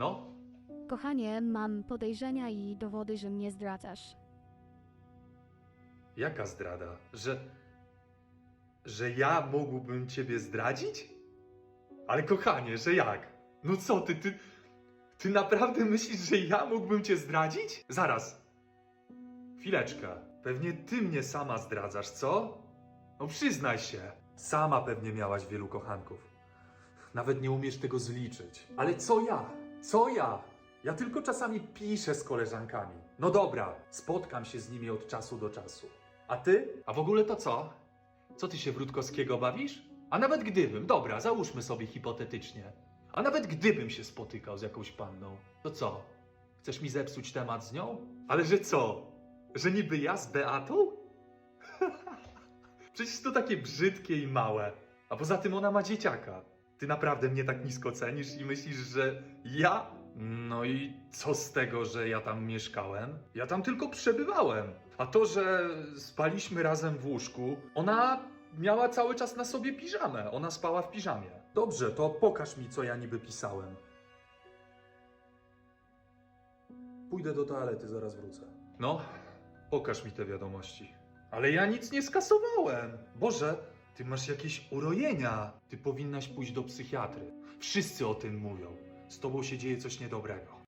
No, Kochanie, mam podejrzenia i dowody, że mnie zdradzasz. jaka zdrada? Że. że ja mógłbym ciebie zdradzić? Ale kochanie, że jak? No co ty, ty. Ty naprawdę myślisz, że ja mógłbym cię zdradzić? Zaraz. Chwileczkę. Pewnie ty mnie sama zdradzasz, co? No przyznaj się. Sama pewnie miałaś wielu kochanków. Nawet nie umiesz tego zliczyć. Ale co ja? Co ja? Ja tylko czasami piszę z koleżankami. No dobra, spotkam się z nimi od czasu do czasu. A ty? A w ogóle to co? Co ty się w Rutkowskiego bawisz? A nawet gdybym, dobra, załóżmy sobie hipotetycznie. A nawet gdybym się spotykał z jakąś panną, to co? Chcesz mi zepsuć temat z nią? Ale że co? Że niby ja z Beatą? Przecież to takie brzydkie i małe. A poza tym ona ma dzieciaka. Ty naprawdę mnie tak nisko cenisz i myślisz, że ja? No i co z tego, że ja tam mieszkałem? Ja tam tylko przebywałem. A to, że spaliśmy razem w łóżku, ona miała cały czas na sobie piżamę. Ona spała w piżamie. Dobrze, to pokaż mi, co ja niby pisałem. Pójdę do toalety, zaraz wrócę. No, pokaż mi te wiadomości. Ale ja nic nie skasowałem. Boże, ty masz jakieś urojenia. Ty powinnaś pójść do psychiatry. Wszyscy o tym mówią. Z tobą się dzieje coś niedobrego.